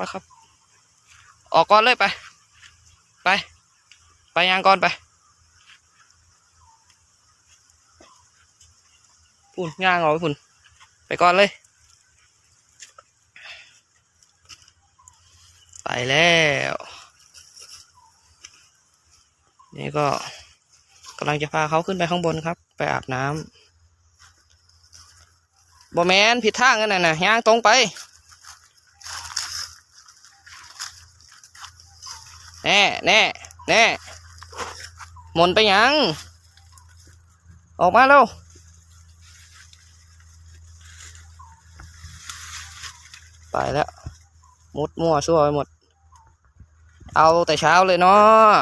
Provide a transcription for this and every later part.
แล้วครับ ออกก่อนเลยไป ไป ไปยางก่อนไปพุ่นย่างเอาไปพุ่นไปก่อนเลย ไปแล้วนี่ก็กำลังจะพาเขาขึ้นไปข้างบนครับ ไปอาบน้ำบอแมนผิดทางกันนะนะย่างตรงไป แน่แน่แน่หมุนไปยัง ออกมาเร็วไปแล้วมุดมั่วซั่วไปหมด เอาแต่เช้าเลยเนาะ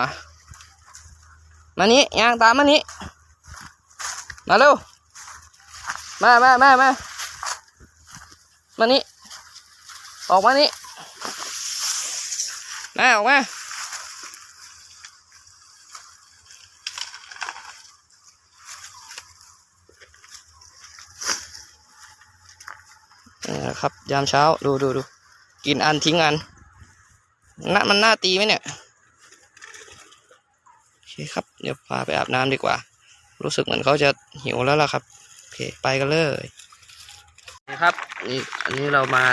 มานี้ยางตามมานี้ มาเร็ว มามามามามานี้ออกมานี้มาออกมา นะครับ ยามเช้าดูดูดูกินอันทิ้งอันน่ามันน่าตีไหมเนี่ยโอเคครับเดี๋ยวพาไปอาบน้ำดีกว่า รู้สึกเหมือนเขาจะหิวแล้วล่ะครับโอเคไปกันเลยนี่ครับนี่อันนี้เรามา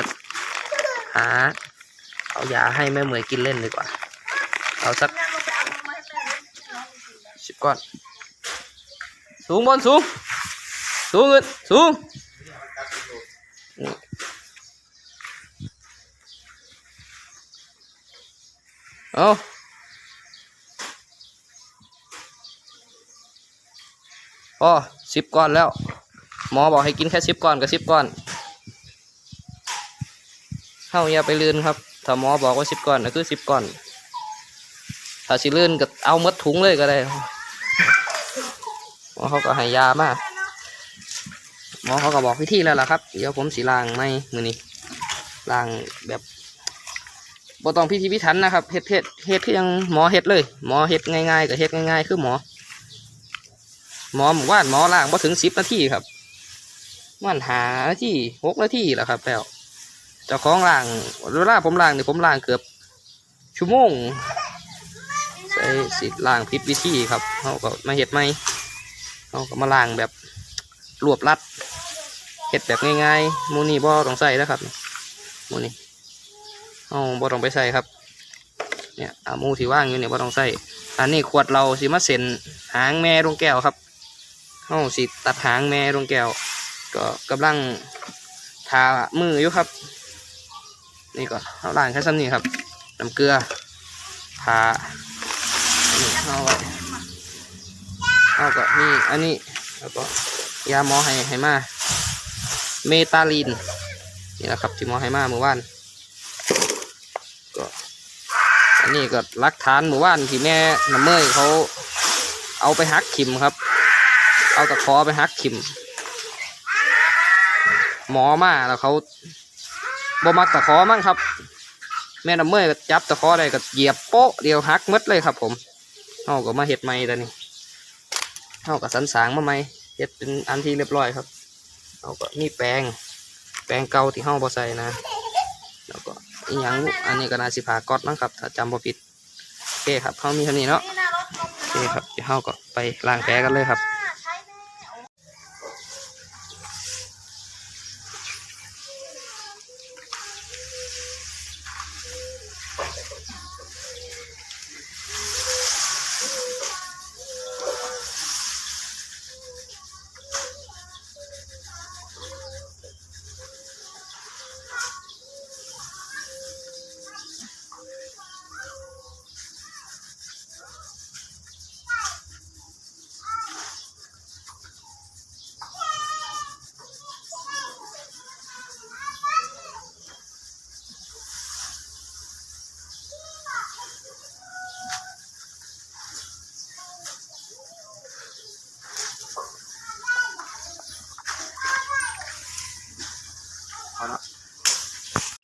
หาเอายาให้แม่เหมยกินเล่นดีกว่า เอาสักสิบก้อน สูงบนสูง สูงขึ้นสูง เอาพอสิบก้อนแล้ว หมอบอกให้กินแค่สิบก้อนกับสิบก้อนเข้าอย่าไปลื่นครับถ้าหมอบอกว่าสิบก้อนก็คือสิบก้อน ถ้าสิลื่นก็เอาหมดถุงเลยก็ได้หมอเขาก็ให้ยามาหมอเขาก็บอกวิธีแล้วล่ะครับ เดี๋ยวผมสีล้างไม่มือนี้ล้างแบบ บ่ต้องพิธีพิถันนะครับเฮ็ดเฮ็ดเฮ็ดคือยังหมอเฮ็ดเลย หมอเฮ็ดง่ายๆกับเฮ็ดง่ายๆ คือหมอ หมอหมู่บ้านหมอล้างบ่ถึงสิบนาทีครับมันหานาที่หกนาทีแหละครับแล้วเจ้าของล้างเวลาผมล้างเนี่ยผมล้างเกือบชั่วโมงใส่สิล้างผิดวิธีครับเขาก็มาเห็ดไหมเขาก็มาล้างแบบรวบรัดเห็ดแบบง่ายๆมูนี่บ่ต้องใส่นะครับมูนี่ เอาบ่ต้องไปใส่ครับ เนี่ยอามูที่ว่างอยู่เนี่ยบ่ต้องใส่อันนี้ขวดเราสิมาเซ็นหางแม่ลงแก้วครับเอาสิตัดหางแม่ลงแก้ว ก็กำลังทามืออยู่ครับ นี่ก็เอาล้างแค่ซ้ำนี่ครับน้ำเกลือทานี่เอาไว้เอาก็นี่อันนี้แล้วก็ยาหมอให้ให้มาเมตาลีนนี่นะครับที่หมอให้มาเมื่อวานก็อั นนี้ก็รักฐานเมื่อวานที่แม่น้ำเมยเขาเอาไปหักขิมครับ เอาตะขอไปหักขิม หมอมาแล้วเขาบ่มักตะขอมั้งครับ แม่น้ำเมยก็จับตะขอได้ก็เหยียบโป๊ะเดียวหักหมดเลยครับผมเอาก็มาเห็ดใหม่ตอนนี้เอาก็สันสางมาใหม่เห็ดเป็นอันที่เรียบร้อยครับเอาก็มีแปรงแปรงเก่าที่เฮาบ่ใส่นะ แล้วก็อีหยังอันนี้ก็น่าสิพาก๊อตมั้งครับ ถ้าจำบ่ผิดโอเคครับเขามีเท่านี้เนาะโอเคครับเดี๋ยวเฮาก็ไปล้างแผลกันเลยครับ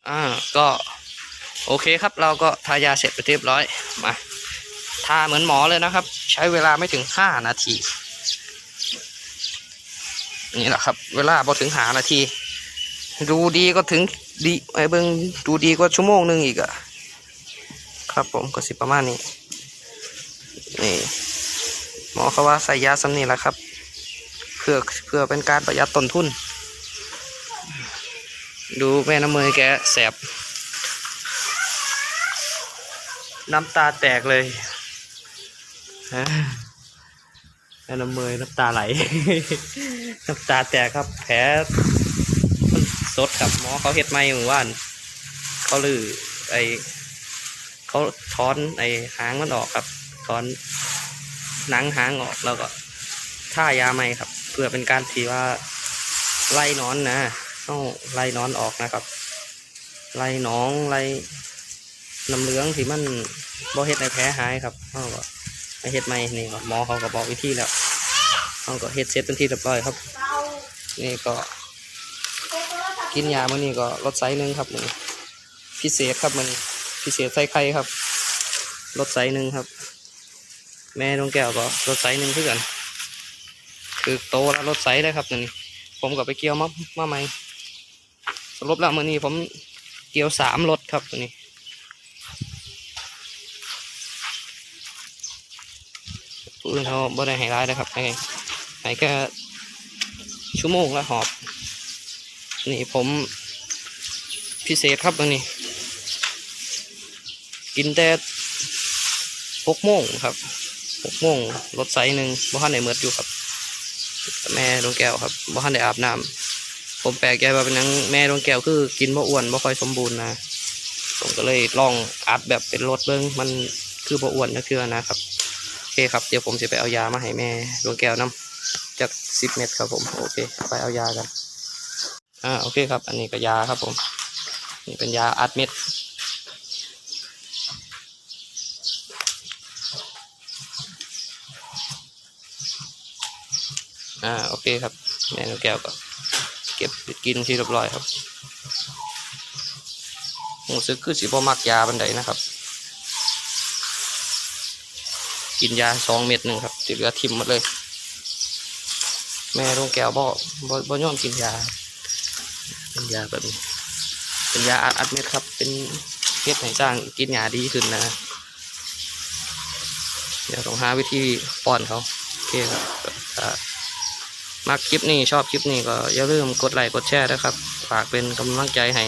อ่าก็ โอเคครับเราก็ทายาเสร็จไปเรียบร้อยมาทาเหมือนหมอเลยนะครับ ใช้เวลาไม่ถึงห้านาที นี่แหละครับ เวลาพอถึงหานาที ดูดีก็ถึงดีไอ้เบิ่งดูดีกว่าชั่วโมงหนึงอีกอะครับผมก็สิประมาณนี้นี่หมอเขาว่าใส่ยาสำนี่แหละครับเพื่อเพื่อเป็นการประหยัดต้นทุน ดูแม่น้ำมือแกแสบ น้ำตาแตกเลยฮะน้ำมือน้ำตาไหล น้ำตาแตกครับ แผลมันสดครับหมอเขาเฮ็ดไม่หมู่บ้าน เขาลือไอเขาถอนไอหางมันออกครับ ถอนหนังหางออกแล้วก็ท่ายาใหม่ครับ เพื่อเป็นการที่ว่าไล่นอนนะต้องไล่นอนออกนะครับ ไล่หนองไล่ น้ำเหลืองที่มันบ่เฮ็ดในแผลหายครับเขาก็ไปเฮ็ดใหม่นี่หมอเขาก็บอกวิธีแล้วเขาก็เฮ็ดเสร็จเป็นที่เรียบร้อยครับ นี่ก็ กินยามื่อนี้ก็ลดไซส์หนึ่งครับนี้พิเศษครับมันพิเศษใส่ไข่ครับลดไซส์หนึ่งครับ แม่ดวงแก้วก็ลดไซส์หนึ่งเพื่อนคือโตแล้วลดไซส์ได้ครับนี่ผมก็ไปเกี่ยวมามาใหม่สรุปแล้วมื่อนี้ผมเกี่ยวสามรถครับตัวนี้ ผู้อื่นเขาบ่ได้ให้ร้ายนะครับให้ให้แค่ชั่วโมงละหอบ นี่ผมพิเศษครับวันนี้ กินแต่หกโมงครับหกโมงรถไซส์หนึ่งบ่ทันได้เมิดอยู่ครับ แม่ดวงแก้วครับบ่ทันได้อาบน้ำผมแปลกใจว่าเป็นหยังแม่ดวงแก้วคือ กินบ่อ้วนบ่ค่อยสมบูรณ์นะผมก็เลยลองอัดแบบเป็นรถเบิ้งมันคือบ่อ้วนนะคือนะครับ เคครับเดี๋ยวผมจะไปเอายามาให้แม่ดวงแก้วน้ำจากสิบเม็ดครับผมโอเค ไปเอายากันอ่าโอเคครับ อันนี้ก็ยาครับผม นี่เป็นยาอัดเม็ดอ่าโอเคครับแม่นกแก้วก็เก็บไปกินที่เรียบร้อยครับรู้สึกคือสิบ่มักยาบันไดนะครับ กินยาสองเม็ดหนึ่งครับที่เหลือทิมหมดเลย แม่ดวงแก้วบ่บ่บ่ยอมกินยาเป็นยาแบบนี้เป็นยาอัดอัดเม็ดครับ เป็นเม็ดให้สร้างกินยาดีขึ้นนะ เดี๋ยวต้องหาวิธีป้อนเขาโอเคครับอ่ามักคลิปนี้ชอบคลิปนี้ก็อย่าลืมกดไลค์กดแชร์นะครับ ฝากเป็นกำลังใจให้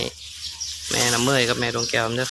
แม่น้ำเมยกับแม่ดวงแก้วด้วย